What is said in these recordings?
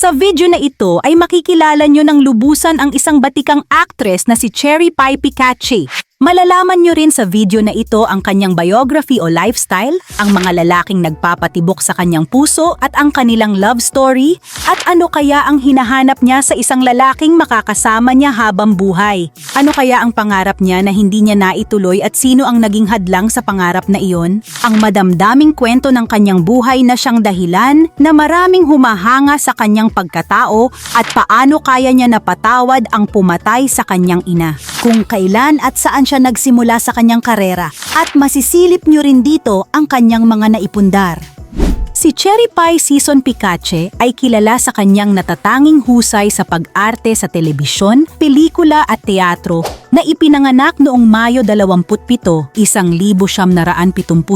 Sa video na ito ay makikilala nyo ng lubusan ang isang batikang actress na si Cherry Pie Picache. Malalaman nyo rin sa video na ito ang kanyang biography o lifestyle, ang mga lalaking nagpapatibok sa kanyang puso at ang kanilang love story, at ano kaya ang hinahanap niya sa isang lalaking makakasama niya habang buhay. Ano kaya ang pangarap niya na hindi niya naituloy at sino ang naging hadlang sa pangarap na iyon? Ang madamdaming kwento ng kanyang buhay na siyang dahilan na maraming humahanga sa kanyang pagkatao at paano kaya niya napatawad ang pumatay sa kanyang ina. Kung kailan at saan siya nagsimula sa kanyang karera at masisilip nyo rin dito ang kanyang mga naipundar. Si Cherry Pie Season Picache ay kilala sa kanyang natatanging husay sa pag-arte sa telebisyon, pelikula at teatro na ipinanganak noong Mayo 27, 1970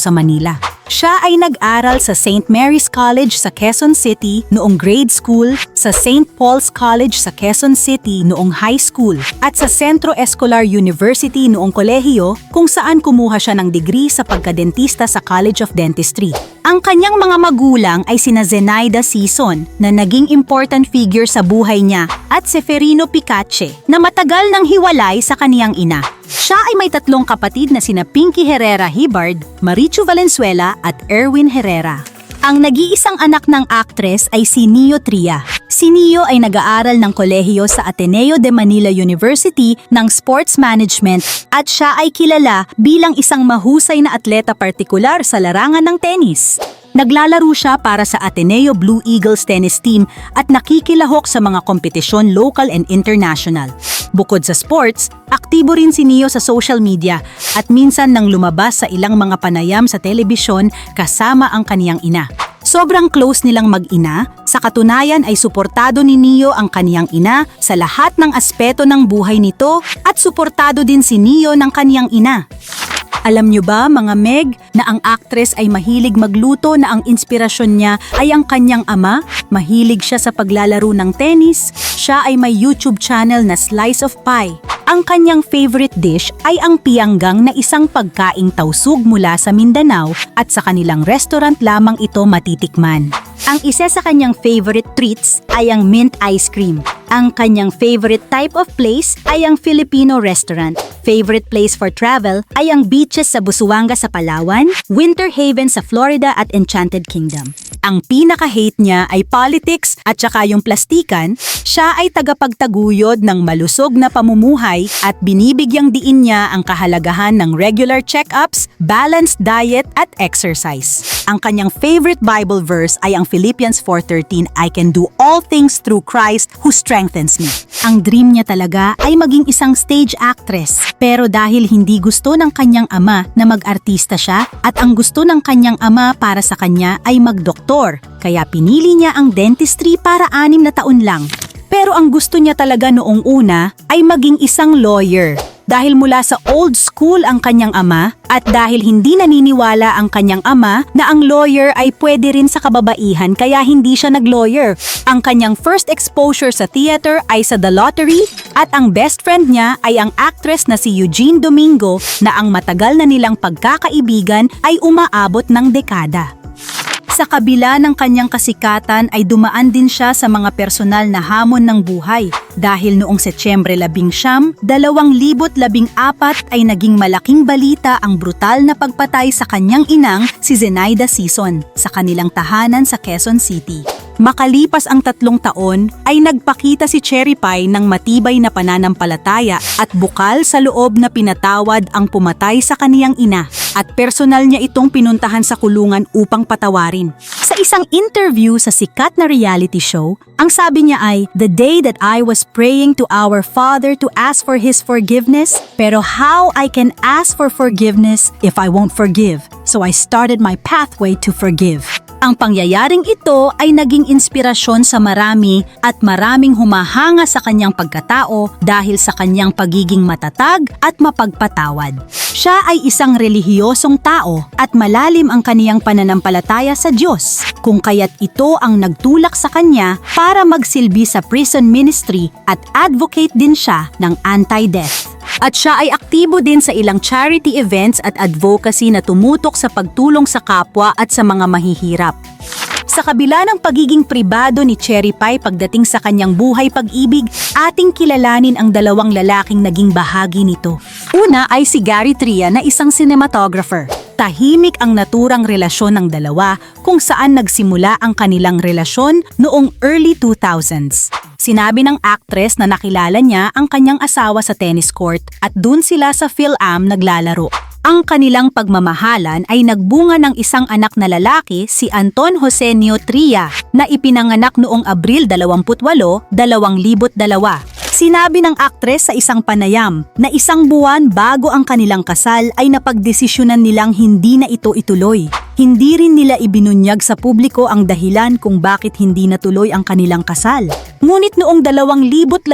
sa Manila. Siya ay nag-aral sa St. Mary's College sa Quezon City noong grade school, sa St. Paul's College sa Quezon City noong high school, at sa Centro Escolar University noong kolehiyo kung saan kumuha siya ng degree sa pagkadentista sa College of Dentistry. Ang kanyang mga magulang ay sina Zenaida Sison na naging important figure sa buhay niya at Seferino Picache na matagal nang hiwalay sa kaniyang ina. Siya ay may tatlong kapatid na sina Pinky Herrera Hibard, Marichu Valenzuela at Erwin Herrera. Ang nag-iisang anak ng aktres ay si Neo Tria. Si Neo ay nag-aaral ng kolehiyo sa Ateneo de Manila University ng Sports Management at siya ay kilala bilang isang mahusay na atleta partikular sa larangan ng tennis. Naglalaro siya para sa Ateneo Blue Eagles tennis team at nakikilahok sa mga kompetisyon local and international. Bukod sa sports, aktibo rin si Neo sa social media at minsan nang lumabas sa ilang mga panayam sa telebisyon kasama ang kaniyang ina. Sobrang close nilang mag-ina, sa katunayan ay suportado ni Neo ang kaniyang ina sa lahat ng aspeto ng buhay nito at suportado din si Neo ng kaniyang ina. Alam nyo ba mga Meg na ang actress ay mahilig magluto na ang inspirasyon niya ay ang kanyang ama? Mahilig siya sa paglalaro ng tennis. Siya ay may YouTube channel na Slice of Pie. Ang kanyang favorite dish ay ang pianggang na isang pagkaing tausug mula sa Mindanao at sa kanilang restaurant lamang ito matitikman. Ang isa sa kanyang favorite treats ay ang mint ice cream. Ang kanyang favorite type of place ay ang Filipino restaurant. Favorite place for travel ay ang beaches sa Busuanga sa Palawan, Winter Haven sa Florida at Enchanted Kingdom. Ang pinaka-hate niya ay politics at saka yung plastikan, siya ay tagapagtaguyod ng malusog na pamumuhay at binibigyang diin niya ang kahalagahan ng regular check-ups, balanced diet at exercise. Ang kanyang favorite Bible verse ay ang Philippians 4.13, I can do all things through Christ who strengthens me. Ang dream niya talaga ay maging isang stage actress. Pero dahil hindi gusto ng kanyang ama na mag-artista siya at ang gusto ng kanyang ama para sa kanya ay magdoktor, kaya pinili niya ang dentistry para anim na taon lang. Pero ang gusto niya talaga noong una ay maging isang lawyer. Dahil mula sa old school ang kanyang ama at dahil hindi naniniwala ang kanyang ama na ang lawyer ay pwede rin sa kababaihan kaya hindi siya nag-lawyer. Ang kanyang first exposure sa theater ay sa The Lottery at ang best friend niya ay ang actress na si Eugene Domingo na ang matagal na nilang pagkakaibigan ay umaabot ng dekada. Sa kabila ng kanyang kasikatan ay dumaan din siya sa mga personal na hamon ng buhay dahil noong Setyembre 11, 2014 ay naging malaking balita ang brutal na pagpatay sa kanyang inang si Zenaida Sison sa kanilang tahanan sa Quezon City. Makalipas ang tatlong taon ay nagpakita si Cherry Pie ng matibay na pananampalataya at bukal sa loob na pinatawad ang pumatay sa kaniyang ina at personal niya itong pinuntahan sa kulungan upang patawarin. Sa isang interview sa sikat na reality show, ang sabi niya ay, The day that I was praying to our Father to ask for His forgiveness, pero how I can ask for forgiveness if I won't forgive? So I started my pathway to forgive. Ang pangyayaring ito ay naging inspirasyon sa marami at maraming humahanga sa kanyang pagkatao dahil sa kanyang pagiging matatag at mapagpatawad. Siya ay isang relihiyosong tao at malalim ang kaniyang pananampalataya sa Diyos, kung kaya't ito ang nagtulak sa kanya para magsilbi sa prison ministry at advocate din siya ng anti-death. At siya ay aktibo din sa ilang charity events at advocacy na tumutok sa pagtulong sa kapwa at sa mga mahihirap. Sa kabila ng pagiging pribado ni Cherry Pie pagdating sa kanyang buhay pag-ibig, ating kilalanin ang dalawang lalaking naging bahagi nito. Una ay si Gary Tria na isang cinematographer. Tahimik ang naturang relasyon ng dalawa kung saan nagsimula ang kanilang relasyon noong early 2000s. Sinabi ng actress na nakilala niya ang kanyang asawa sa tennis court at dun sila sa PhilAm naglalaro. Ang kanilang pagmamahalan ay nagbunga ng isang anak na lalaki si Anton Josenio Tria na ipinanganak noong Abril 28, 2002. Sinabi ng aktres sa isang panayam na isang buwan bago ang kanilang kasal ay napagdesisyonan nilang hindi na ito ituloy. Hindi rin nila ibinunyag sa publiko ang dahilan kung bakit hindi natuloy ang kanilang kasal. Ngunit noong 2011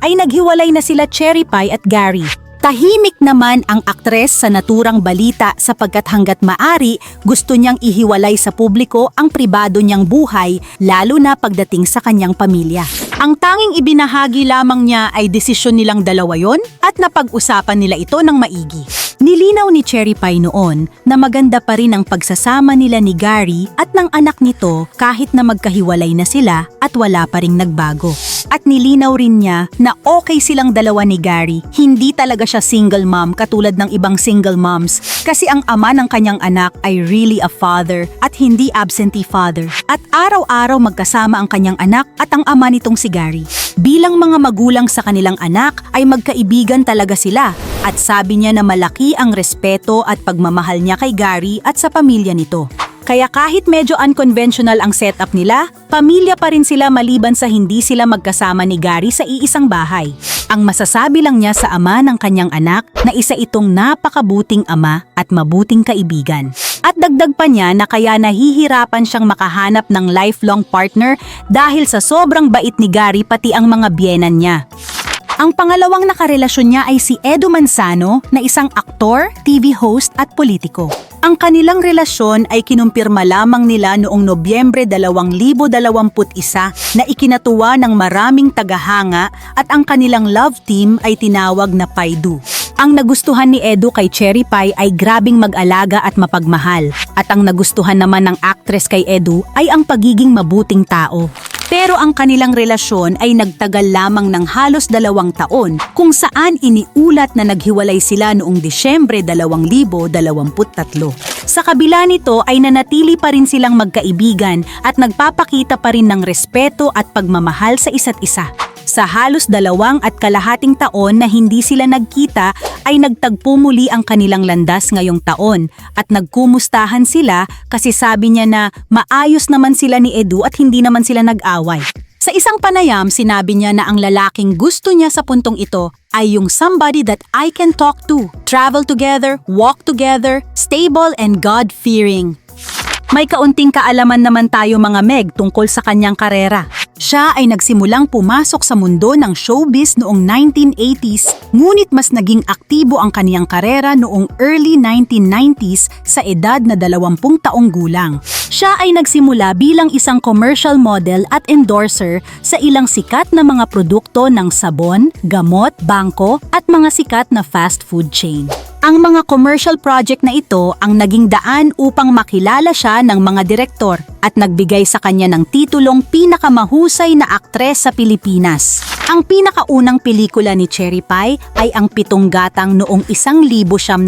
ay naghiwalay na sila Cherry Pie at Gary. Tahimik naman ang aktres sa naturang balita sapagkat hanggat maari gusto niyang ihiwalay sa publiko ang pribado niyang buhay lalo na pagdating sa kanyang pamilya. Ang tanging ibinahagi lamang niya ay desisyon nilang dalawa yon at napag-usapan nila ito ng maigi. Nilinaw ni Cherry Pie noon na maganda pa rin ang pagsasama nila ni Gary at ng anak nito kahit na magkahiwalay na sila at wala pa ring nagbago. At nilinaw rin niya na okay silang dalawa ni Gary. Hindi talaga siya single mom katulad ng ibang single moms kasi ang ama ng kanyang anak ay really a father at hindi absentee father. At araw-araw magkasama ang kanyang anak at ang ama nitong si Gary. Bilang mga magulang sa kanilang anak ay magkaibigan talaga sila at sabi niya na malaki ang respeto at pagmamahal niya kay Gary at sa pamilya nito. Kaya kahit medyo unconventional ang setup nila, pamilya pa rin sila maliban sa hindi sila magkasama ni Gary sa iisang bahay. Ang masasabi lang niya sa ama ng kanyang anak na isa itong napakabuting ama at mabuting kaibigan. At dagdag pa niya na kaya nahihirapan siyang makahanap ng lifelong partner dahil sa sobrang bait ni Gary pati ang mga biyenan niya. Ang pangalawang nakarelasyon niya ay si Edo Manzano na isang aktor, TV host at politiko. Ang kanilang relasyon ay kinumpirma lamang nila noong Nobyembre 2021 na ikinatuwa ng maraming tagahanga at ang kanilang love team ay tinawag na Paidu. Ang nagustuhan ni Edo kay Cherry Pie ay grabing mag-alaga at mapagmahal at ang nagustuhan naman ng actress kay Edo ay ang pagiging mabuting tao. Pero ang kanilang relasyon ay nagtagal lamang ng halos dalawang taon kung saan iniulat na naghiwalay sila noong Disyembre 2023. Sa kabila nito ay nanatili pa rin silang magkaibigan at nagpapakita pa rin ng respeto at pagmamahal sa isa't isa. Sa halos dalawang at kalahating taon na hindi sila nagkita ay nagtagpo muli ang kanilang landas ngayong taon at nagkumustahan sila kasi sabi niya na maayos naman sila ni Edu at hindi naman sila nag-away. Sa isang panayam, sinabi niya na ang lalaking gusto niya sa puntong ito ay yung somebody that I can talk to, travel together, walk together, stable and God-fearing. May kaunting kaalaman naman tayo mga Meg tungkol sa kanyang karera. Siya ay nagsimulang pumasok sa mundo ng showbiz noong 1980s, ngunit mas naging aktibo ang kaniyang karera noong early 1990s sa edad na 20 taong gulang. Siya ay nagsimula bilang isang commercial model at endorser sa ilang sikat na mga produkto ng sabon, gamot, bangko at mga sikat na fast food chain. Ang mga commercial project na ito ang naging daan upang makilala siya ng mga direktor at nagbigay sa kanya ng titulong pinakamahusay na aktres sa Pilipinas. Ang pinakaunang pelikula ni Cherry Pie ay ang Pitong Gatang noong 1971.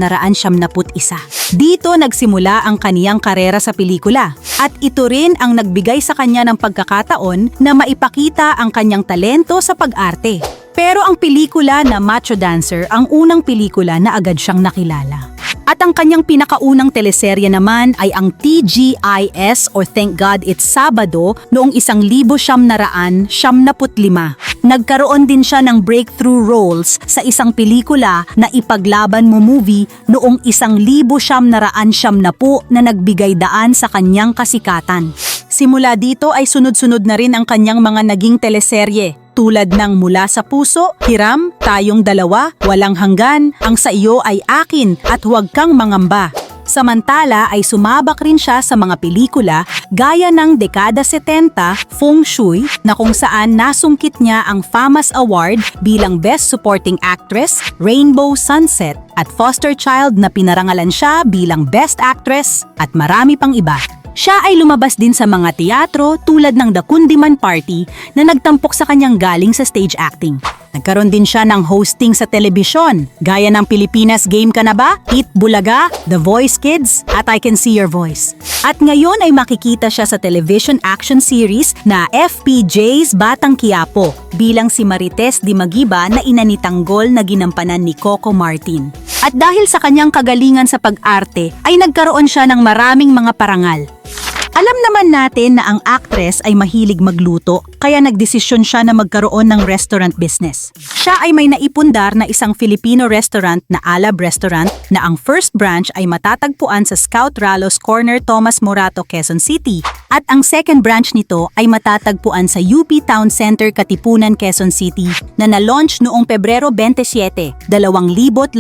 Dito nagsimula ang kaniyang karera sa pelikula at ito rin ang nagbigay sa kanya ng pagkakataon na maipakita ang kanyang talento sa pag-arte. Pero ang pelikula na Macho Dancer ang unang pelikula na agad siyang nakilala. At ang kanyang pinakaunang teleserye naman ay ang TGIS or Thank God It's Sabado noong isang libo siyam na raan, siyam na putlima. Nagkaroon din siya ng breakthrough roles sa isang pelikula na Ipaglaban Mo Movie noong isang libo siyam na raan siyam na po na nagbigay daan sa kanyang kasikatan. Simula dito ay sunod-sunod na rin ang kanyang mga naging teleserye tulad ng Mula sa Puso, Hiram, Tayong Dalawa, Walang Hanggan, Ang Sa Iyo Ay Akin at Huwag Kang Mangamba. Samantala ay sumabak rin siya sa mga pelikula gaya ng Dekada 70, Feng Shui na kung saan nasungkit niya ang FAMAS Award bilang Best Supporting Actress, Rainbow Sunset at Foster Child na pinarangalan siya bilang Best Actress at marami pang iba. Siya ay lumabas din sa mga teatro tulad ng The Kundiman Party na nagtampok sa kanyang galing sa stage acting. Nagkaroon din siya ng hosting sa telebisyon, gaya ng Pilipinas Game Ka Na Ba, Eat Bulaga, The Voice Kids, at I Can See Your Voice. At ngayon ay makikita siya sa television action series na FPJ's Batang Quiapo bilang si Marites Di Magiba na ina ni Tanggol na ginampanan ni Coco Martin. At dahil sa kanyang kagalingan sa pag-arte ay nagkaroon siya ng maraming mga parangal. Alam naman natin na ang actress ay mahilig magluto kaya nagdesisyon siya na magkaroon ng restaurant business. Siya ay may naipundar na isang Filipino restaurant na Alab Restaurant na ang first branch ay matatagpuan sa Scout Ralos Corner Thomas Morato, Quezon City at ang second branch nito ay matatagpuan sa UP Town Center, Katipunan, Quezon City na na-launch noong Pebrero 27, 2016.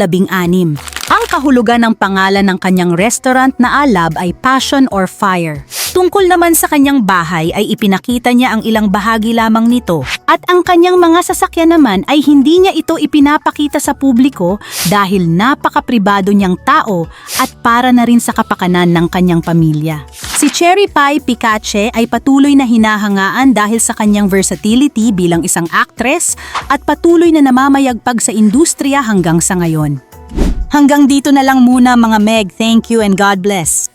Ang kahulugan ng pangalan ng kanyang restaurant na Alab ay Passion or Fire. Tungkol naman sa kanyang bahay ay ipinakita niya ang ilang bahagi lamang nito at ang kanyang mga sasakyan naman ay hindi niya ito ipinapakita sa publiko dahil napaka-pribado niyang tao at para na rin sa kapakanan ng kanyang pamilya. Si Cherry Pie Picache ay patuloy na hinahangaan dahil sa kanyang versatility bilang isang actress at patuloy na namamayagpag sa industriya hanggang sa ngayon. Hanggang dito na lang muna mga Meg. Thank you and God bless.